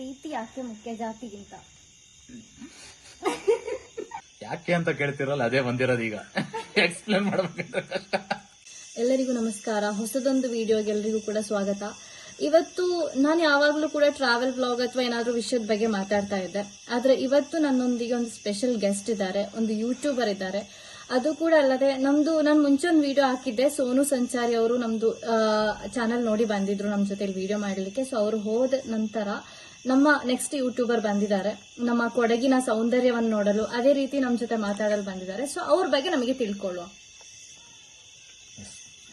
ಪ್ರೀತಿ ಯಾಕೆ ಮುಖ್ಯ ಜಾತಿಗಿಂತ ಯಾಕೆ ಅಂತ ಕೇಳ್ತಿರಲ್ಲ ಅದೇ ಬಂದಿರೋದು ಈಗ. ಎಕ್ಸ್ಪ್ಲೇನ್ ಮಾಡ್ಬೇಕಂದ್ರೆ ಕಷ್ಟ. ಎಲ್ಲರಿಗೂ ನಮಸ್ಕಾರ. ಹೊಸದೊಂದು ವಿಡಿಯೋಗೆ ಎಲ್ಲರಿಗೂ ಕೂಡ ಸ್ವಾಗತ. ಇವತ್ತು ನಾನು ಯಾವಾಗಲೂ ಕೂಡ ಟ್ರಾವೆಲ್ ಬ್ಲಾಗ್ ಅಥವಾ ಏನಾದರೂ ವಿಷಯದ ಬಗ್ಗೆ ಮಾತಾಡ್ತಾ ಇದ್ದೆ. ಆದರೆ ಇವತ್ತು ನನ್ನೊಂದಿಗೆ ಒಂದು ಸ್ಪೆಷಲ್ ಗೆಸ್ಟ್ ಇದ್ದಾರೆ ಒಂದು ಯೂಟ್ಯೂಬರ್ ಇದ್ದಾರೆ. ಅದು ಕೂಡ ಅಲ್ಲದೆ ನಮ್ದು ನಾನು ಮುಂಚೆ ಒಂದು ವಿಡಿಯೋ ಹಾಕಿದ್ದೆ. ಸೋನು ಸಂಚಾರಿ ಅವರು ನಮ್ದು ಚಾನಲ್ ನೋಡಿ ಬಂದಿದ್ರು ನಮ್ಮ ಜೊತೆ ವಿಡಿಯೋ ಮಾಡಲಿಕ್ಕೆ. ಸೊ ಅವರು ಹೋದ ನಂತರ ನಮ್ಮ ನೆಕ್ಸ್ಟ್ ಯೂಟ್ಯೂಬರ್ ಬಂದಿದ್ದಾರೆ. ನಮ್ಮ ಕೊಡಗಿನ ಸೌಂದರ್ಯವನ್ನು ನೋಡಲು ಅದೇ ರೀತಿ ನಮ್ಮ ಜೊತೆ ಮಾತಾಡಲು ಬಂದಿದ್ದಾರೆ. ಸೊ ಅವ್ರ ಬಗ್ಗೆ ನಮಗೆ ತಿಳ್ಕೊಳ್ಳುವ.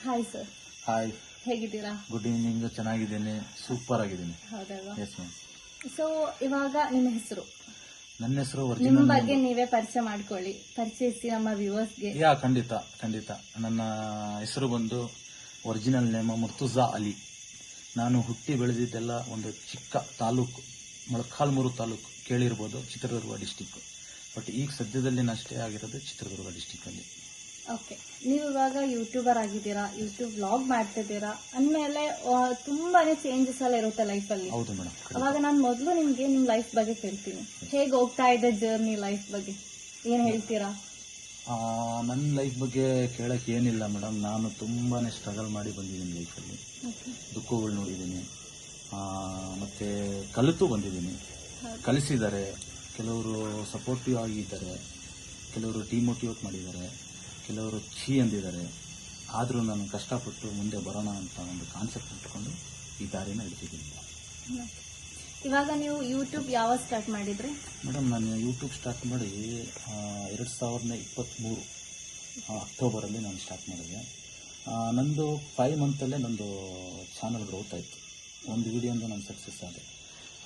ಹಾಯ್ ಸರ್ ಹಾಯ್ ಹೇಗಿದ್ದೀರಾ? ಗುಡ್ ಈವ್ನಿಂಗ್ ಚೆನ್ನಾಗಿದ್ದೀನಿ. ಸೂಪರ್ ಆಗಿದ್ದೀನಿ. ಹೌದಲ್ವಾ? ಸೊ ಇವಾಗ ನಿಮ್ಮ ಹೆಸರು? ನನ್ನ ಹೆಸರು ನಿಮ್ಮ ಬಗ್ಗೆ ನೀವೇ ಪರಿಚಯ ಮಾಡ್ಕೊಳ್ಳಿ. ಪರಿಚಯಿಸಿ ನಮ್ಮ ವ್ಯೂವರ್ಸ್ಗೆ ಯಾ ಖಂಡಿತ ಖಂಡಿತ. ನನ್ನ ಹೆಸರು ಬಂದು ಒರಿಜಿನಲ್ ನೇಮ್ ಮುರ್ತುಜಾ ಅಲಿ. ನಾನು ಹುಟ್ಟಿ ಬೆಳೆದಿದ್ದೆಲ್ಲ ಒಂದು ಚಿಕ್ಕ ತಾಲೂಕು ಮೊಳಕಾಲ್ಮೂರು ತಾಲೂಕು ಕೇಳಿರ್ಬೋದು ಚಿತ್ರದುರ್ಗ ಡಿಸ್ಟಿಕ್ ಬಟ್ ಈಗ ಸದ್ಯದಲ್ಲಿ ನಾನು ಸ್ಟೇ ಆಗಿರೋದು ಚಿತ್ರದುರ್ಗ ಡಿಸ್ಟಿಕ್ಕಲ್ಲಿ ಓಕೆ ನೀವು ಇವಾಗ ಯೂಟ್ಯೂಬರ್ ಆಗಿದ್ದೀರಾ? ಯೂಟ್ಯೂಬ್ ವ್ಲಾಗ್ ಮಾಡ್ತಿದ್ದೀರಾ? ಅಂದಮೇಲೆ ತುಂಬಾನೇ ಚೇಂಜಸ್ ಎಲ್ಲ ಇರುತ್ತೆ ಲೈಫಲ್ಲಿ ಹೌದು ಮೇಡಮ್ ಅವಾಗ ನಾನು ಮೊದಲು ನಿಮಗೆ ನಿಮ್ ಲೈಫ್ ಬಗ್ಗೆ ಕೇಳ್ತೀನಿ ಹೇಗೆ ಹೋಗ್ತಾ ಇದೆ ಜರ್ನಿ ಲೈಫ್ ಬಗ್ಗೆ? ಏನ್ ಹೇಳ್ತೀರಾ? ನನ್ನ ಲೈಫ್ ಬಗ್ಗೆ ಕೇಳಕ್ಕೆ ಏನಿಲ್ಲ ಮೇಡಮ್ ನಾನು ತುಂಬಾ ಸ್ಟ್ರಗಲ್ ಮಾಡಿ ಬಂದಿದ್ದೀನಿ ಲೈಫಲ್ಲಿ ದುಃಖಗಳು ನೋಡಿದ್ದೀನಿ. ಮತ್ತೆ ಕಲಿತು ಬಂದಿದ್ದೀನಿ. ಕಲಿಸಿದ್ದಾರೆ. ಕೆಲವರು ಸಪೋರ್ಟಿವ್ ಆಗಿದ್ದಾರೆ. ಕೆಲವರು ಡಿಮೋಟಿವೇಟ್ ಮಾಡಿದ್ದಾರೆ. ಕೆಲವರು ಛೀ ಅಂದಿದ್ದಾರೆ. ಆದರೂ ನಾನು ಕಷ್ಟಪಟ್ಟು ಮುಂದೆ ಬರೋಣ ಅಂತ ಒಂದು ಕಾನ್ಸೆಪ್ಟ್ ಇಟ್ಕೊಂಡು ಈ ದಾರಿನ ಹಿಡ್ತಿದ್ದೀನಿ ಇವಾಗ ನೀವು ಯೂಟ್ಯೂಬ್ ಯಾವಾಗ ಸ್ಟಾರ್ಟ್ ಮಾಡಿದ್ರಿ? ಮೇಡಮ್, ನಾನು ಯೂಟ್ಯೂಬ್ ಸ್ಟಾರ್ಟ್ ಮಾಡಿ ಎರಡು ಸಾವಿರದ ಇಪ್ಪತ್ತ್ಮೂರು ಅಕ್ಟೋಬರಲ್ಲಿ ನಾನು ಸ್ಟಾರ್ಟ್ ಮಾಡಿದೆ. ನಂದು ಫೈವ್ ಮಂತಲ್ಲೇ ನಂದು ಚಾನಲ್ ಗ್ರೋತ್ ಆಯಿತು. ಒಂದು ವಿಡಿಯೋಂದು ನಾನು ಸಕ್ಸಸ್ ಆದೆ.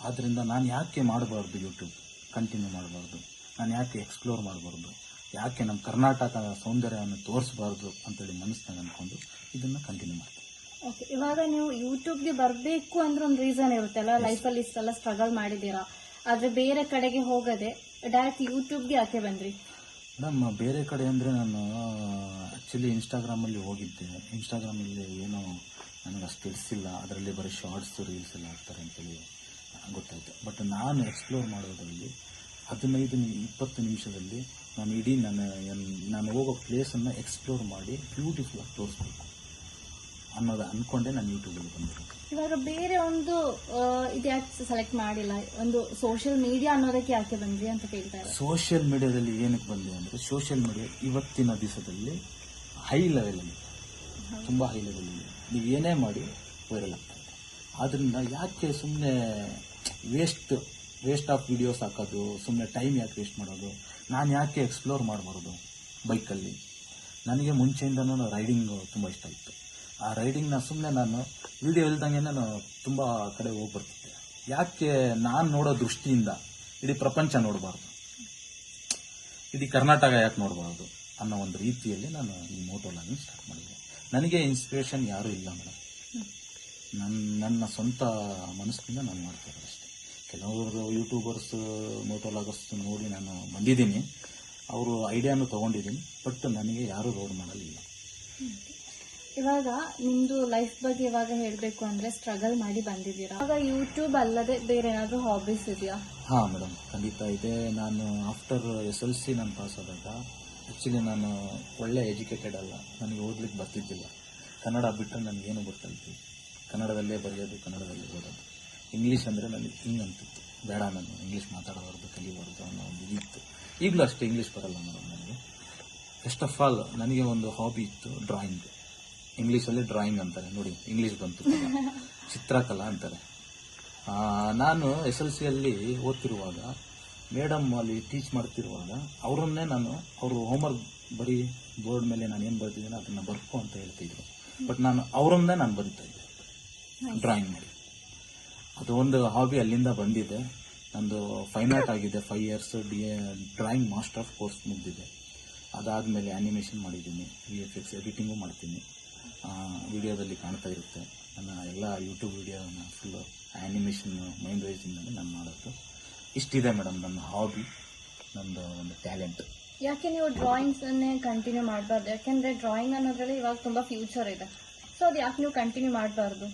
ಆದ್ದರಿಂದ ನಾನು ಯಾಕೆ ಮಾಡಬಾರ್ದು ಯೂಟ್ಯೂಬ್ ಕಂಟಿನ್ಯೂ ಮಾಡಬಾರ್ದು. ನಾನು ಯಾಕೆ ಎಕ್ಸ್ಪ್ಲೋರ್ ಮಾಡಬಾರ್ದು? ಯಾಕೆ ನಮ್ಮ ಕರ್ನಾಟಕ ಸೌಂದರ್ಯವನ್ನು ತೋರಿಸಬಾರ್ದು ಅಂತೇಳಿ ಮನಸ್ಸಿನಾಗ ಅಂದ್ಕೊಂಡು ಇದನ್ನು ಕಂಟಿನ್ಯೂ ಮಾಡ್ತೀನಿ ಓಕೆ ಇವಾಗ ನೀವು ಯೂಟ್ಯೂಬ್ಗೆ ಬರಬೇಕು ಅಂದ್ರೆ ಒಂದು ರೀಸನ್ ಇರುತ್ತಲ್ಲ ಲೈಫಲ್ಲಿ ಇಷ್ಟೆಲ್ಲ ಸ್ಟ್ರಗಲ್ ಮಾಡಿದ್ದೀರಾ? ಆದರೆ ಬೇರೆ ಕಡೆಗೆ ಹೋಗದೆ ಡೈರೆಕ್ಟ್ ಯೂಟ್ಯೂಬ್ಗೆ ಯಾಕೆ ಬಂದ್ರಿ? ನಮ್ಮ ಬೇರೆ ಕಡೆ ಅಂದರೆ ನಾನು ಆ್ಯಕ್ಚುಲಿ ಇನ್ಸ್ಟಾಗ್ರಾಮಲ್ಲಿ ಹೋಗಿದ್ದೆ. ಇನ್ಸ್ಟಾಗ್ರಾಮಲ್ಲಿ ಏನು ನನಗೆ ಅಷ್ಟು ತಿಳಿಸಿಲ್ಲ. ಅದರಲ್ಲಿ ಬರೀ ಶಾರ್ಟ್ಸ್ ರೀಲ್ಸ್ ಎಲ್ಲ ಹಾಕ್ತಾರೆ ಅಂತೇಳಿ ಗೊತ್ತಾಯಿತು. ಬಟ್ ನಾನು ಎಕ್ಸ್ಪ್ಲೋರ್ ಮಾಡೋದರಲ್ಲಿ ಹದಿನೈದು ಇಪ್ಪತ್ತು ನಿಮಿಷದಲ್ಲಿ ನಾನು ಇಡೀ ನನ್ನ ನಾನು ಹೋಗೋ ಪ್ಲೇಸನ್ನು ಎಕ್ಸ್ಪ್ಲೋರ್ ಮಾಡಿ ಬ್ಯೂಟಿಫುಲ್ ಆಗಿ ತೋರಿಸ್ಬೇಕು. ಅನ್ನೋದು ಅಂದ್ಕೊಂಡೆ ನಾನು ಯೂಟ್ಯೂಬಲ್ಲಿ ಬಂದಿರೋದು. ಇವಾಗ ಬೇರೆ ಒಂದು ಇದು ಯಾಕೆ ಸೆಲೆಕ್ಟ್ ಮಾಡಿಲ್ಲ. ಒಂದು ಸೋಷಿಯಲ್ ಮೀಡಿಯಾ ಅನ್ನೋದಕ್ಕೆ ಯಾಕೆ ಬಂದ್ರಿ ಅಂತ ಕೇಳ್ತಾರೆ ಸೋಷಿಯಲ್ ಮೀಡಿಯಾದಲ್ಲಿ ಏನಕ್ಕೆ ಬಂದೆ ಅಂದರೆ ಸೋಷಿಯಲ್ ಮೀಡಿಯಾ ಇವತ್ತಿನ ದಿವಸದಲ್ಲಿ ಹೈ ಲೆವೆಲಲ್ಲಿ ತುಂಬ ಹೈ ಲೆವೆಲಲ್ಲಿ ನೀವು ಏನೇ ಮಾಡಿ ವೈರಲ್ ಆಗ್ತಾ ಇದೆ. ಆದ್ದರಿಂದ ಯಾಕೆ ಸುಮ್ಮನೆ ವೇಸ್ಟ್ ವೇಸ್ಟ್ ಆಫ್ ವಿಡಿಯೋಸ್ ಹಾಕೋದು ಸುಮ್ಮನೆ ಟೈಮ್ ಯಾಕೆ ವೇಸ್ಟ್ ಮಾಡೋದು? ನಾನು ಯಾಕೆ ಎಕ್ಸ್ಪ್ಲೋರ್ ಮಾಡಬಾರ್ದು ಬೈಕಲ್ಲಿ ನನಗೆ ಮುಂಚೆಯಿಂದನೂ ರೈಡಿಂಗ್ ತುಂಬ ಇಷ್ಟ ಇತ್ತು. ಆ ರೈಡಿಂಗ್ನ ಸುಮ್ಮನೆ ನಾನು ವಿಡಿಯೋ ಇಲ್ದಂಗೆ ನಾನು ತುಂಬ ಕಡೆ ಹೋಗಿ ಬರ್ತಿದ್ದೆ ಯಾಕೆ ನಾನು ನೋಡೋ ದೃಷ್ಟಿಯಿಂದ ಇಡೀ ಪ್ರಪಂಚ ನೋಡಬಾರ್ದು? ಇಡೀ ಕರ್ನಾಟಕ ಯಾಕೆ ನೋಡಬಾರ್ದು ಅನ್ನೋ ಒಂದು ರೀತಿಯಲ್ಲಿ ನಾನು ಈ ಮೋಟೋಲಾಗಿ ಸ್ಟಾರ್ಟ್ ಮಾಡಿದೆ. ನನಗೆ ಇನ್ಸ್ಪಿರೇಷನ್ ಯಾರೂ ಇಲ್ಲ ಮೇಡಮ್ ನನ್ನ ನನ್ನ ಸ್ವಂತ ಮನಸ್ಸಿನಿಂದ ನಾನು ಮಾಡ್ತಾ ಅಷ್ಟೇ. ಕೆಲವರು ಯೂಟ್ಯೂಬರ್ಸ್ ಮೋಟೋಲಾಗರ್ಸ್ ನೋಡಿ ನಾನು ಬಂದಿದ್ದೀನಿ. ಅವರು ಐಡಿಯಾನು ತೊಗೊಂಡಿದ್ದೀನಿ ಬಟ್ ನನಗೆ ಯಾರೂ ರೋಡ್ ಮಾಡಲಿಲ್ಲ. ಇವಾಗ ನಿಮ್ದು ಲೈಫ್ ಬಗ್ಗೆ ಇವಾಗ ಹೇಳಬೇಕು ಅಂದ್ರೆ ಸ್ಟ್ರಗಲ್ ಮಾಡಿ ಬಂದಿದ್ದೀರಾ? ಇವಾಗ ಯೂಟ್ಯೂಬ್ ಅಲ್ಲದೆ ಬೇರೆ ಏನಾದ್ರು ಹಾಬೀಸ್ ಇದೆಯಾ? ಹಾಂ ಮೇಡಮ್ ಖಂಡಿತ ಇದೆ. ನಾನು ಆಫ್ಟರ್ ಎಸ್ ಎಲ್ ಸಿ ನಾನು ಪಾಸ್ ಆದಾಗ ಆ್ಯಕ್ಚುಲಿ ನಾನು ಒಳ್ಳೆ ಎಜುಕೇಟೆಡ್ ಅಲ್ಲ. ನನಗೆ ಓದ್ಲಿಕ್ಕೆ ಬರ್ತಿದ್ದಿಲ್ಲ. ಕನ್ನಡ ಬಿಟ್ಟರೆ ನನಗೇನು ಗೊತ್ತಾಗ್ತಿತ್ತು ಕನ್ನಡದಲ್ಲೇ ಬರೆಯೋದು, ಕನ್ನಡದಲ್ಲೇ ಓದೋದು. ಇಂಗ್ಲೀಷ್ ಅಂದರೆ ನನಗೆ ಹಿಂಗೆ ಅಂತಿತ್ತು ಬೇಡ ನಾನು ಇಂಗ್ಲೀಷ್ ಮಾತಾಡಬಾರ್ದು ಕಲಿಬಾರ್ದು ಅನ್ನೋ ಒಂದು ಇತ್ತು. ಈಗಲೂ ಅಷ್ಟೇ ಇಂಗ್ಲೀಷ್ ಬರಲ್ಲ ಮೇಡಮ್ ನನಗೆ. ಫಸ್ಟ್ ಆಫ್ ಆಲ್ ನನಗೆ ಒಂದು ಹಾಬಿ ಇತ್ತು ಡ್ರಾಯಿಂಗ್ ಇಂಗ್ಲೀಷಲ್ಲಿ ಡ್ರಾಯಿಂಗ್ ಅಂತಾರೆ ನೋಡಿ ಇಂಗ್ಲೀಷ್ ಬಂತು. ಚಿತ್ರಕಲಾ ಅಂತಾರೆ. ನಾನು ಎಸ್ ಎಲ್ ಸಿಯಲ್ಲಿ ಓದ್ತಿರುವಾಗ ಮೇಡಮ್ ಅಲ್ಲಿ ಟೀಚ್ ಮಾಡ್ತಿರುವಾಗ ಅವರನ್ನೇ ನಾನು ಅವರು ಹೋಮ್ವರ್ಕ್ ಬರೀ ಬೋರ್ಡ್ ಮೇಲೆ ನಾನು ಏನು ಬರ್ತಿದ್ದೀನಿ ಅದನ್ನು ಬರ್ಕೊ ಅಂತ ಹೇಳ್ತಿದ್ರು ಬಟ್ ನಾನು ಅವರನ್ನೇ ನಾನು ಬರಿತಾ ಇದ್ದೆ ಡ್ರಾಯಿಂಗ್ ಮಾಡಿ. ಅದು ಒಂದು ಹಾಬಿ ಅಲ್ಲಿಂದ ಬಂದಿದೆ. ನಂದು ಫೈನ್ ಆರ್ಟ್ ಆಗಿದೆ five years D drawing master of course ಮುಗಿದಿದೆ. ಅದಾದಮೇಲೆ ಆ್ಯನಿಮೇಷನ್ ಮಾಡಿದ್ದೀನಿ ವಿ ಎಫ್ ಎಕ್ಸ್ ಎಡಿಟಿಂಗು ಮಾಡ್ತೀನಿ. ವಿಡಿಯೋದಲ್ಲಿ ಕಾಣ್ತಾ ಇರುತ್ತೆ. ನನ್ನ ಎಲ್ಲ ಯೂಟ್ಯೂಬ್ ವಿಡಿಯೋನ ಫುಲ್ಲು ಆ್ಯನಿಮೇಷನ್ ಮೈಂಡ್ ವೈಸಿಂದಲೇ ನಾನು ಮಾಡೋದು. ಇಷ್ಟಿದೆ ಮೇಡಮ್ ನನ್ನ ಹಾಬಿ ನಂದು ಒಂದು ಟ್ಯಾಲೆಂಟ್ ಯಾಕೆ ನೀವು ಡ್ರಾಯಿಂಗ್ಸ್ ಅನ್ನೇ ಕಂಟಿನ್ಯೂ ಮಾಡಬಾರ್ದು? ಯಾಕೆಂದರೆ ಡ್ರಾಯಿಂಗ್ ಅನ್ನೋದ್ರಲ್ಲಿ ಇವಾಗ ತುಂಬಾ ಫ್ಯೂಚರ್ ಇದೆ. ಸೊ ಅದು ಯಾಕೆ ನೀವು ಕಂಟಿನ್ಯೂ ಮಾಡಬಾರ್ದು?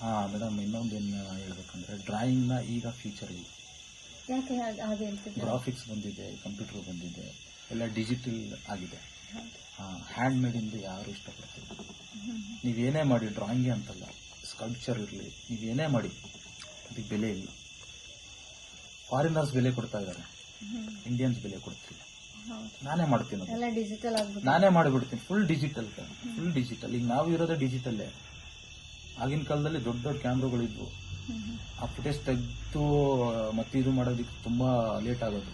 ಹಾಂ ಮೇಡಮ್ ಇನ್ನೊಂದೇನು ಹೇಳ್ಬೇಕಂದ್ರೆ ಡ್ರಾಯಿಂಗ್ನ ಈಗ ಫ್ಯೂಚರ್ ಇಲ್ಲ ಯಾಕೆ ಹಾಗೆ ಹೇಳ್ತಿದ್ರು ಗ್ರಾಫಿಕ್ಸ್ ಬಂದಿದೆ ಕಂಪ್ಯೂಟರ್ ಬಂದಿದೆ ಎಲ್ಲ ಡಿಜಿಟಲ್ ಆಗಿದೆ. ಹ್ಯಾಂಡ್ ಮೇಡಿಂದ ಯಾರು ಇಷ್ಟಪಡ್ತಿಲ್ಲ. ನೀವೇನೇ ಮಾಡಿ ಡ್ರಾಯಿಂಗೇ ಅಂತಲ್ಲ ಸ್ಕಲ್ಪ್ಚರ್ ಇರಲಿ ನೀವೇನೇ ಮಾಡಿ ಅದಕ್ಕೆ ಬೆಲೆ ಇಲ್ಲ. ಫಾರಿನರ್ಸ್ ಬೆಲೆ ಕೊಡ್ತಾ ಇದ್ದಾರೆ. ಇಂಡಿಯನ್ಸ್ ಬೆಲೆ ಕೊಡ್ತಿಲ್ಲ. ನಾನೇ ಮಾಡ್ತೀನಿ ನಾನೇ ಮಾಡಿಬಿಡ್ತೀನಿ ಫುಲ್ ಡಿಜಿಟಲ್ ಫುಲ್ ಡಿಜಿಟಲ್ ಈಗ ನಾವು ಇರೋದೇ ಡಿಜಿಟಲ್ಲೇ ಆಗಿನ ಕಾಲದಲ್ಲಿ ದೊಡ್ಡ ದೊಡ್ಡ ಕ್ಯಾಮ್ರಾಗಳಿದ್ವು ಆ ಫುಟೇಜ್ ತೆಗೆದು ಮತ್ತೆ ಇದು ಮಾಡೋದಕ್ಕೆ ತುಂಬ ಲೇಟ್ ಆಗೋದು.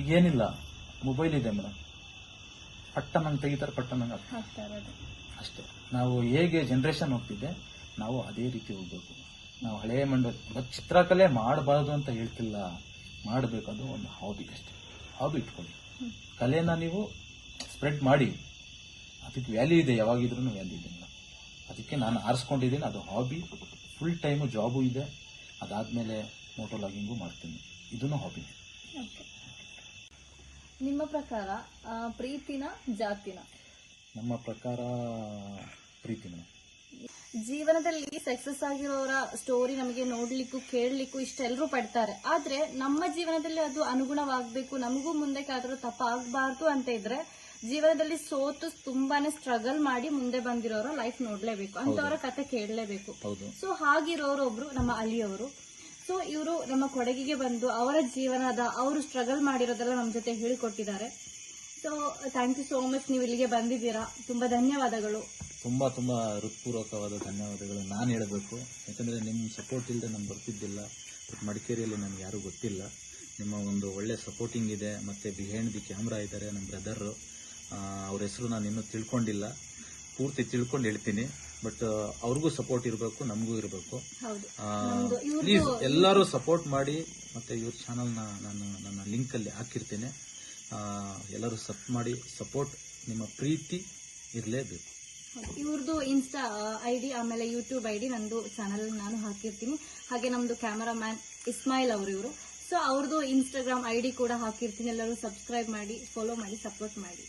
ಈಗೇನಿಲ್ಲ ಮೊಬೈಲ್ ಇದೆ ಮೇಡಮ್. ಪಟ್ಟ ನಂಗೆ ತೆಗಿತಾರೆ ಪಟ್ಟ ನಂಗೆ ಅಷ್ಟೇ. ನಾವು ಹೇಗೆ ಜನ್ರೇಷನ್ ಹೋಗ್ತಿದ್ದೆ, ನಾವು ಅದೇ ರೀತಿ ಹೋಗ್ಬೇಕು. ನಾವು ಹಳೆಯ ಮಂಡ ಚಿತ್ರಕಲೆ ಮಾಡಬಾರ್ದು ಅಂತ ಹೇಳ್ತಿಲ್ಲ. ಮಾಡಬೇಕು ಒಂದು ಹಾಬಿ ಅಷ್ಟೇ. ಹಾಬಿ ಇಟ್ಕೊಳ್ಳಿ. ಕಲೆನ ನೀವು ಸ್ಪ್ರೆಡ್ ಮಾಡಿ. ಅದಕ್ಕೆ ವ್ಯಾಲ್ಯೂ ಇದೆ ಯಾವಾಗಿದ್ರೂ ವ್ಯಾಲ್ಯೂ ಇದೆ. ಅದಕ್ಕೆ ನಾನು ಆರಿಸ್ಕೊಂಡಿದ್ದೀನಿ, ಅದು ಹಾಬಿ ಫುಲ್ ಟೈಮು ಜಾಬು ಇದೆ. ಅದಾದಮೇಲೆ ಮೋಟೋ ಲಾಗಿಂಗು ಮಾಡ್ತೀನಿ. ಇದನ್ನು ಹಾಬಿ. ನಿಮ್ಮ ಪ್ರಕಾರ ಪ್ರೀತಿನ ಜಾತಿನ? ನಮ್ಮ ಪ್ರಕಾರ ಪ್ರೀತಿ ಮೇಡಮ್ ಜೀವನದಲ್ಲಿ ಸಕ್ಸಸ್ ಆಗಿರೋರ ಸ್ಟೋರಿ ನಮಗೆ ನೋಡ್ಲಿಕ್ಕೂ ಕೇಳಲಿಕ್ಕೂ ಇಷ್ಟೆಲ್ಲರೂ ಪಡ್ತಾರೆ. ಆದ್ರೆ ನಮ್ಮ ಜೀವನದಲ್ಲಿ ಅದು ಅನುಗುಣವಾಗಬೇಕು ನಮಗೂ ಮುಂದೆ ಕಾದ್ರೂ ತಪ್ಪಾಗಬಾರ್ದು ಅಂತ ಇದ್ರೆ ಜೀವನದಲ್ಲಿ ಸೋತು ತುಂಬಾನೇ ಸ್ಟ್ರಗಲ್ ಮಾಡಿ ಮುಂದೆ ಬಂದಿರೋರ ಲೈಫ್ ನೋಡ್ಲೇಬೇಕು. ಅಂತವರ ಕತೆ ಕೇಳಲೇಬೇಕು. ಸೊ ಹಾಗಿರೋರೊಬ್ರು ನಮ್ಮ ಅಲಿಯವರು ಸೊ ಇವರು ನಮ್ಮ ಕೊಡಗಿಗೆ ಬಂದು ಅವರ ಜೀವನದ ಅವರು ಸ್ಟ್ರಗಲ್ ಮಾಡಿರೋದೆಲ್ಲ ನಮ್ಮ ಜೊತೆ ಹೇಳಿಕೊಟ್ಟಿದ್ದಾರೆ. So thank you so much ನೀವು ಇಲ್ಲಿಗೆ ಬಂದಿದ್ದೀರಾ. ತುಂಬಾ ಧನ್ಯವಾದಗಳು. ತುಂಬ ತುಂಬ ಹೃತ್ಪೂರ್ವಕವಾದ ಧನ್ಯವಾದಗಳು ನಾನು ಹೇಳಬೇಕು. ಯಾಕಂದರೆ ನಿಮ್ಮ ಸಪೋರ್ಟ್ ಇಲ್ಲದೆ ನಾನು ಬರ್ತಿದ್ದಿಲ್ಲ. ಬಟ್ ಮಡಿಕೇರಿಯಲ್ಲಿ ನನಗೆ ಯಾರು ಗೊತ್ತಿಲ್ಲ. ನಿಮ್ಮ ಒಂದು ಒಳ್ಳೆ ಸಪೋರ್ಟಿಂಗ್ ಇದೆ. ಮತ್ತು ಬಿಹೈಂಡ್ ದಿ ಕ್ಯಾಮ್ರಾ ಇದ್ದಾರೆ ನಮ್ಮ ಬ್ರದರ್ ಅವ್ರ ಹೆಸರು ನಾನು ಇನ್ನೂ ತಿಳ್ಕೊಂಡಿಲ್ಲ. ಪೂರ್ತಿ ತಿಳ್ಕೊಂಡು ಹೇಳ್ತೀನಿ. ಬಟ್ ಅವ್ರಿಗೂ ಸಪೋರ್ಟ್ ಇರಬೇಕು ನಮಗೂ ಇರಬೇಕು. ಪ್ಲೀಸ್ ಎಲ್ಲರೂ ಸಪೋರ್ಟ್ ಮಾಡಿ. ಮತ್ತೆ ಇವ್ರ ಚಾನಲ್ನ ನಾನು ನನ್ನ ಲಿಂಕಲ್ಲಿ ಹಾಕಿರ್ತೇನೆ. ಎಲ್ಲರೂ ಸಪ್ ಮಾಡಿ ಸಪೋರ್ಟ್ ನಿಮ್ಮ ಪ್ರೀತಿ ಇರಲೇಬೇಕು. ಇವ್ರದ್ದು ಇನ್ಸ್ಟಾ ಐ ಡಿ ಆಮೇಲೆ ಯೂಟ್ಯೂಬ್ ಐ ಡಿ ನಂದು ಚಾನಲ್ ನಾನು ಹಾಕಿರ್ತೀನಿ. ಹಾಗೆ ನಮ್ದು ಕ್ಯಾಮರಾ ಮ್ಯಾನ್ ಇಸ್ಮಾಯಿಲ್ ಅವರು ಇವರು. ಸೊ ಅವ್ರದ್ದು ಇನ್ಸ್ಟಾಗ್ರಾಮ್ ಐ ಡಿ ಕೂಡ ಹಾಕಿರ್ತೀನಿ. ಎಲ್ಲರೂ ಸಬ್ಸ್ಕ್ರೈಬ್ ಮಾಡಿ ಫಾಲೋ ಮಾಡಿ ಸಪೋರ್ಟ್ ಮಾಡಿ.